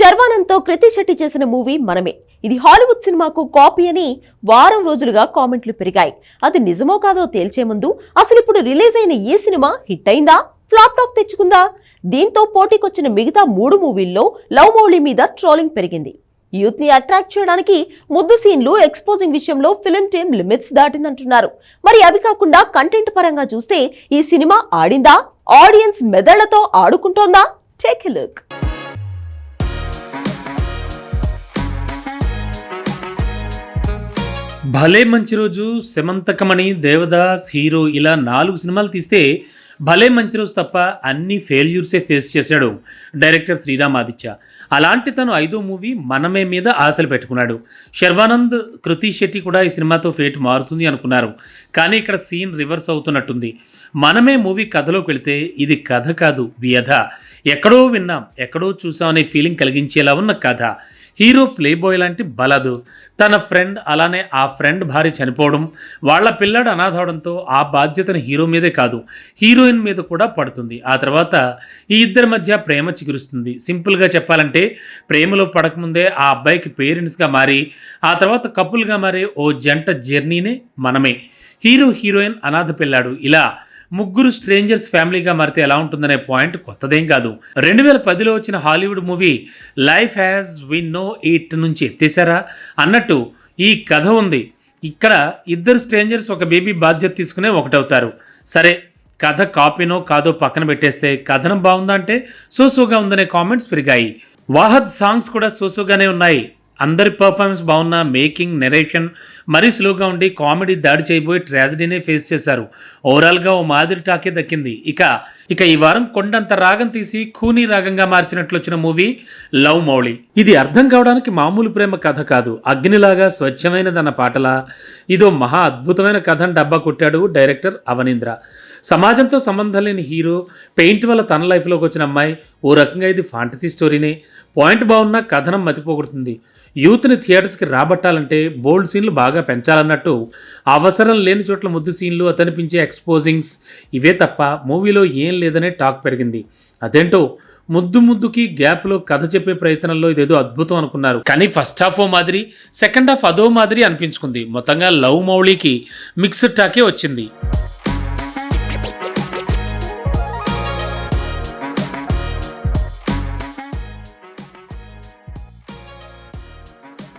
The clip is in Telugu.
శర్వానంద్తో కృతి శెట్టి చేసిన మూవీ మనమే. ఇది హాలీవుడ్ సినిమాకు కాపీ అని వారం రోజులుగా కామెంట్లు పెరిగాయి. అది నిజమో కాదో తేల్చే ముందు అసలు ఇప్పుడు రిలీజ్ అయిన ఈ సినిమా హిట్ అయిందా? ఫ్లాప్ టాక్ తెచ్చుకుందా? దీంతో పోటీకొచ్చిన మిగతా మూడు మూవీల్లో లవ్ మౌళి మీద ట్రోలింగ్ పెరిగింది. యూత్ని అట్రాక్ట్ చేయడానికి ముద్దు సీన్లు ఎక్స్పోజింగ్ విషయంలో ఫిలిం టీమ్ లిమిట్స్ దాటిందంటున్నారు. మరి అవి కాకుండా కంటెంట్ పరంగా చూస్తే ఈ సినిమా ఆడిందా? ఆడియన్స్ మెదళ్ళతో ఆడుకుంటోందా? Take look. భలే మంచి రోజు శమంతకమణి దేవదాస్ హీరో ఇలా నాలుగు సినిమాలు తీస్తే భలే మంచి రోజు తప్ప అన్ని ఫెయిల్యూర్సే ఫేస్ చేశాడు డైరెక్టర్ శ్రీరామ్ ఆదిత్య. అలాంటి తను ఐదో మూవీ మనమే మీద ఆశలు పెట్టుకున్నాడు. శర్వానంద్ కృతి శెట్టి కూడా ఈ సినిమాతో ఫేట్ మారుతుంది అనుకున్నారు. కానీ ఇక్కడ సీన్ రివర్స్ అవుతున్నట్టుంది. మనమే మూవీ కథలోకి వెళితే ఇది కథ కాదు వ్యధ. ఎక్కడో విన్నాం ఎక్కడో చూసాం అనే ఫీలింగ్ కలిగించేలా ఉన్న కథ. హీరో ప్లేబాయ్ లాంటి బలదు. తన ఫ్రెండ్ అలానే ఆ ఫ్రెండ్ భార్య చనిపోవడం వాళ్ళ పిల్లాడు అనాథ అవడంతో ఆ బాధ్యతను హీరో మీదే కాదు హీరోయిన్ మీద కూడా పడుతుంది. ఆ తర్వాత ఈ ఇద్దరి మధ్య ప్రేమ చిగురుస్తుంది. సింపుల్గా చెప్పాలంటే ప్రేమలో పడకముందే ఆ అబ్బాయికి పేరెంట్స్గా మారి ఆ తర్వాత కపుల్గా మారే ఓ జంట జర్నీనే మనమే. హీరో హీరోయిన్ అనాథ పిల్లాడు ఇలా ముగ్గురు స్ట్రేంజర్స్ ఫ్యామిలీగా మారితే ఎలా ఉంటుందనే పాయింట్ కొత్తదేం కాదు. రెండు వేల పదిలో వచ్చిన Hollywood movie life as we know it నుంచి ఎత్తేసారా అన్నట్టు ఈ కథ ఉంది. ఇక్కడ ఇద్దరు స్ట్రేంజర్స్ ఒక బేబీ బాధ్యత తీసుకునే ఒకటవుతారు. సరే కథ కాపీనో కాదో పక్కన పెట్టేస్తే కథనం బాగుందా అంటే సోసోగా ఉందనే కామెంట్స్ పెరిగాయి. వాహద్ సాంగ్స్ కూడా సోసోగానే ఉన్నాయి. అందరి పర్ఫార్మెన్స్ బాగున్న మేకింగ్ నెరేషన్ మరీ స్లోగా ఉండి కామెడీ దాడి చేయబోయి ట్రాజడీనే ఫేస్ చేశారు. ఓవరాల్గా ఓ మాదిరి టాకే దక్కింది. ఇక ఇక ఈ వారం కొండంత రాగం తీసి ఖూనీ రాగంగా మార్చినట్లు వచ్చిన మూవీ లవ్ మౌళి. ఇది అర్థం కావడానికి మామూలు ప్రేమ కథ కాదు. అగ్నిలాగా స్వచ్ఛమైనదన్న పాటలా. ఇదో మహా అద్భుతమైన కథను డబ్బా కొట్టాడు డైరెక్టర్ అవనీంద్ర. సమాజంతో సంబంధం లేని హీరో పెయింట్ వల్ల తన లైఫ్లోకి వచ్చిన అమ్మాయి ఓ రకంగా ఇది ఫాంటసీ స్టోరీనే పాయింట్ బాగున్నా కథనం మతిపోగొడుతుంది యూత్ని థియేటర్స్కి రాబట్టాలంటే బోల్డ్ సీన్లు బాగా పెంచాలన్నట్టు అవసరం లేని చోట్ల ముద్దు సీన్లు అతనిపించే ఎక్స్పోజింగ్స్ ఇవే తప్ప మూవీలో ఏం లేదనే టాక్ పెరిగింది. అదేంటో ముద్దు ముద్దుకి గ్యాప్లో కథ చెప్పే ప్రయత్నంలో ఇదేదో అద్భుతం అనుకున్నారు. కానీ ఫస్ట్ హాఫ్ ఓ మాదిరి సెకండ్ హాఫ్ అదో మాదిరి అనిపించుకుంది. మొత్తంగా లవ్ మౌళికి మిక్స్డ్ టాకే వచ్చింది.